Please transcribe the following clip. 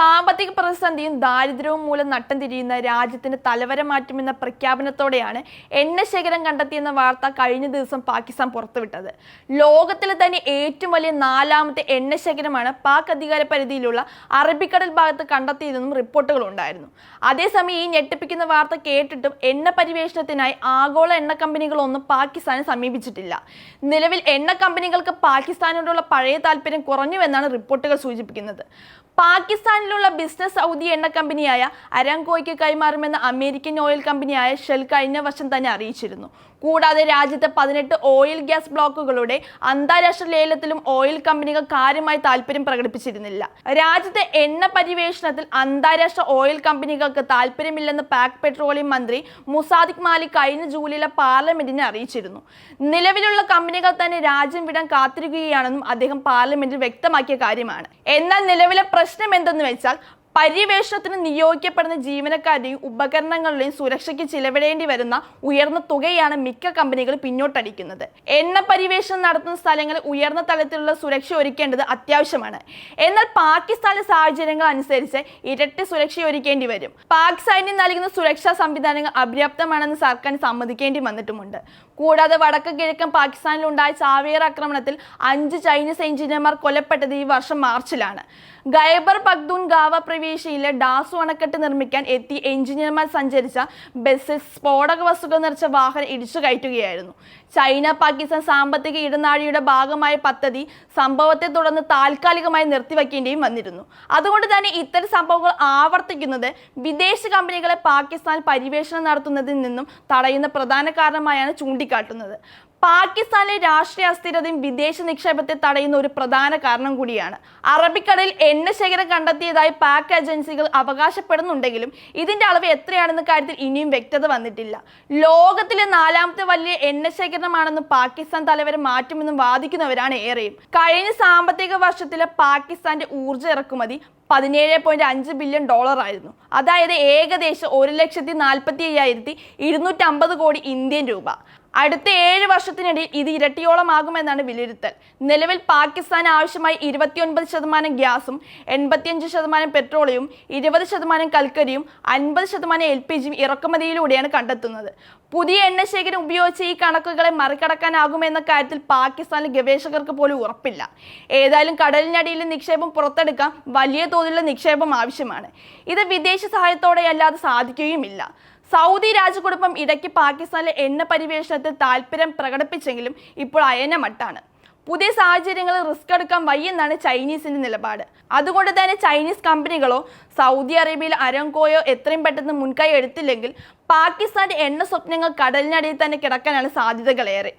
സാമ്പത്തിക പ്രതിസന്ധിയും ദാരിദ്ര്യവും മൂലം നട്ടം തിരിയുന്ന രാജ്യത്തിന് തലവര മാറ്റുമെന്ന പ്രഖ്യാപനത്തോടെയാണ് എണ്ണശേഖരം കണ്ടെത്തിയെന്ന വാർത്ത കഴിഞ്ഞ ദിവസം പാകിസ്ഥാൻ പുറത്തുവിട്ടത്. ലോകത്തിലെ തന്നെ ഏറ്റവും വലിയ നാലാമത്തെ എണ്ണശേഖരമാണ് പാക് അധികാര പരിധിയിലുള്ള അറബിക്കടൽ ഭാഗത്ത് കണ്ടെത്തിയതെന്നും റിപ്പോർട്ടുകളുണ്ടായിരുന്നു അതേസമയം ഈ ഞെട്ടിപ്പിക്കുന്ന വാർത്ത കേട്ടിട്ടും എണ്ണ പരിവേഷണത്തിനായി ആഗോള എണ്ണ കമ്പനികളൊന്നും പാകിസ്ഥാനെ സമീപിച്ചിട്ടില്ല. നിലവിൽ എണ്ണ കമ്പനികൾക്ക് പാകിസ്ഥാനോടുള്ള പഴയ താല്പര്യം കുറഞ്ഞുവെന്നാണ് റിപ്പോർട്ടുകൾ സൂചിപ്പിക്കുന്നത്. പാകിസ്ഥാനിലുള്ള ബിസിനസ് സൗദി എണ്ണ കമ്പനിയായ അരാങ്കോയ്ക്ക് കൈമാറുമെന്ന് അമേരിക്കൻ ഓയിൽ കമ്പനിയായ ഷെൽ കഴിഞ്ഞ വർഷം തന്നെ അറിയിച്ചിരുന്നു. കൂടാതെ രാജ്യത്തെ പതിനെട്ട് ഓയിൽ ഗ്യാസ് ബ്ലോക്കുകളുടെ അന്താരാഷ്ട്ര ലേലത്തിലും ഓയിൽ കമ്പനികൾ കാര്യമായി താല്പര്യം പ്രകടിപ്പിച്ചിരുന്നില്ല. രാജ്യത്തെ എണ്ണ പരിവേഷണത്തിൽ അന്താരാഷ്ട്ര ഓയിൽ കമ്പനികൾക്ക് താല്പര്യമില്ലെന്ന് പാക് പെട്രോളിയം മന്ത്രി മുസാദിഖ് മാലിക് കഴിഞ്ഞ ജൂലൈയിലെ പാർലമെന്റിനെ അറിയിച്ചിരുന്നു. നിലവിലുള്ള കമ്പനികൾ തന്നെ രാജ്യം വിടാൻ കാത്തിരിക്കുകയാണെന്നും അദ്ദേഹം പാർലമെന്റിൽ വ്യക്തമാക്കിയ കാര്യമാണ്. എന്നാൽ നിലവിലെ പ്രശ്നം എന്തെന്ന് വെച്ചാൽ പര്യവേഷണത്തിന് നിയോഗിക്കപ്പെടുന്ന ജീവനക്കാരുടെയും ഉപകരണങ്ങളുടെയും സുരക്ഷയ്ക്ക് ചിലവിടേണ്ടി വരുന്ന ഉയർന്ന തുകയാണ് മിക്ക കമ്പനികൾ പിന്നോട്ടടിക്കുന്നത്. എണ്ണ പര്യവേഷണം നടത്തുന്ന സ്ഥലങ്ങളിൽ ഉയർന്ന തലത്തിലുള്ള സുരക്ഷ ഒരുക്കേണ്ടത് അത്യാവശ്യമാണ്. എന്നാൽ പാകിസ്ഥാനിലെ സാഹചര്യങ്ങൾ അനുസരിച്ച് ഇരട്ടി സുരക്ഷ ഒരുക്കേണ്ടി വരും. പാക് സൈന്യം നൽകുന്ന സുരക്ഷാ സംവിധാനങ്ങൾ അപര്യാപ്തമാണെന്ന് സർക്കാർ സമ്മതിക്കേണ്ടി വന്നിട്ടുമുണ്ട്. കൂടാതെ വടക്ക് കിഴക്കൻ പാകിസ്ഥാനിലുണ്ടായ ചാവേർ ആക്രമണത്തിൽ അഞ്ച് ചൈനീസ് എഞ്ചിനീയർമാർ കൊല്ലപ്പെട്ടത് ഈ വർഷം മാർച്ചിലാണ്. ഗൈബർ പക്തൂൺ ഗാവ പ്രവിശ്യയിലെ ഡാസു അണക്കെട്ട് നിർമ്മിക്കാൻ എത്തി. എഞ്ചിനീയർമാർ സഞ്ചരിച്ച ബസ്സിൽ സ്ഫോടക വസ്തുക്കൾ നിറച്ച വാഹനം ഇടിച്ചു കയറ്റുകയായിരുന്നു. ചൈന പാകിസ്ഥാൻ സാമ്പത്തിക ഇടനാഴിയുടെ ഭാഗമായ പദ്ധതി സംഭവത്തെ തുടർന്ന് താൽക്കാലികമായി നിർത്തിവെക്കേണ്ടിയും വന്നിരുന്നു. അതുകൊണ്ട് തന്നെ ഇത്തരം സംഭവങ്ങൾ ആവർത്തിക്കുന്നത് വിദേശ കമ്പനികളെ പാകിസ്ഥാൻ പരിവേഷണം നടത്തുന്നതിൽ നിന്നും തടയുന്ന പ്രധാന കാരണമായാണ് ചൂണ്ടിക്കാട്ടുന്നത്. പാകിസ്ഥാനിലെ രാഷ്ട്രീയ അസ്ഥിരതയും വിദേശ നിക്ഷേപത്തെ തടയുന്ന ഒരു പ്രധാന കാരണം കൂടിയാണ്. അറബിക്കടലിൽ എണ്ണ ശേഖരം കണ്ടെത്തിയതായി പാക് ഏജൻസികൾ അവകാശപ്പെടുന്നുണ്ടെങ്കിലും ഇതിന്റെ അളവ് എത്രയാണെന്ന കാര്യത്തിൽ ഇനിയും വ്യക്തത വന്നിട്ടില്ല. ലോകത്തിലെ നാലാമത്തെ വലിയ എണ്ണ ശേഖരണമാണെന്നും പാകിസ്ഥാൻ തലവരെ മാറ്റുമെന്നും വാദിക്കുന്നവരാണ് ഏറെയും. കഴിഞ്ഞ സാമ്പത്തിക വർഷത്തിലെ പാകിസ്ഥാന്റെ ഊർജ ഇറക്കുമതി പതിനേഴ് പോയിന്റ് അഞ്ച് ബില്യൺ ഡോളർ ആയിരുന്നു അതായത് ഏകദേശം ഒരു ലക്ഷത്തി നാൽപ്പത്തി അയ്യായിരത്തി ഇരുന്നൂറ്റമ്പത് കോടി ഇന്ത്യൻ രൂപ. അടുത്ത ഏഴ് വർഷത്തിനിടയിൽ ഇത് ഇരട്ടിയോളമാകുമെന്നാണ് വിലയിരുത്തൽ. നിലവിൽ പാകിസ്ഥാൻ ആവശ്യമായി ഇരുപത്തിയൊൻപത് ശതമാനം ഗ്യാസും എൺപത്തിയഞ്ച് ശതമാനം പെട്രോളിയും ഇരുപത് ശതമാനം കൽക്കരിയും അൻപത് ശതമാനം എൽ പി ജിയും ഇറക്കുമതിയിലൂടെയാണ് കണ്ടെത്തുന്നത്. പുതിയ എണ്ണ ശേഖരം ഉപയോഗിച്ച് ഈ കണക്കുകളെ മറികടക്കാനാകുമെന്ന കാര്യത്തിൽ പാകിസ്ഥാനിലെ ഗവേഷകർക്ക് പോലും ഉറപ്പില്ല. ഏതായാലും കടലിനടിയിലെ നിക്ഷേപം പുറത്തെടുക്കാൻ വലിയ തോതിലുള്ള നിക്ഷേപം ആവശ്യമാണ്. ഇത് വിദേശ സഹായത്തോടെയല്ലാതെ സാധിക്കുകയുമില്ല. സൗദി രാജകുടുംബം ഇടയ്ക്ക് പാകിസ്ഥാനിലെ എണ്ണ പരിവേഷണത്തിൽ താല്പര്യം പ്രകടിപ്പിച്ചെങ്കിലും ഇപ്പോൾ അയനമട്ടാണ് പുതിയ സാഹചര്യങ്ങളിൽ റിസ്ക് എടുക്കാൻ വയ്യെന്നാണ് ചൈനീസിന്റെ നിലപാട്. അതുകൊണ്ട് തന്നെ ചൈനീസ് കമ്പനികളോ സൗദി അറേബ്യയിൽ അരങ്കോയോ എത്രയും പെട്ടെന്ന് മുൻകൈ എടുത്തില്ലെങ്കിൽ പാകിസ്ഥാന്റെ എണ്ണ സ്വപ്നങ്ങൾ കടലിനടിയിൽ തന്നെ കിടക്കാനാണ് സാധ്യതകളേറെ.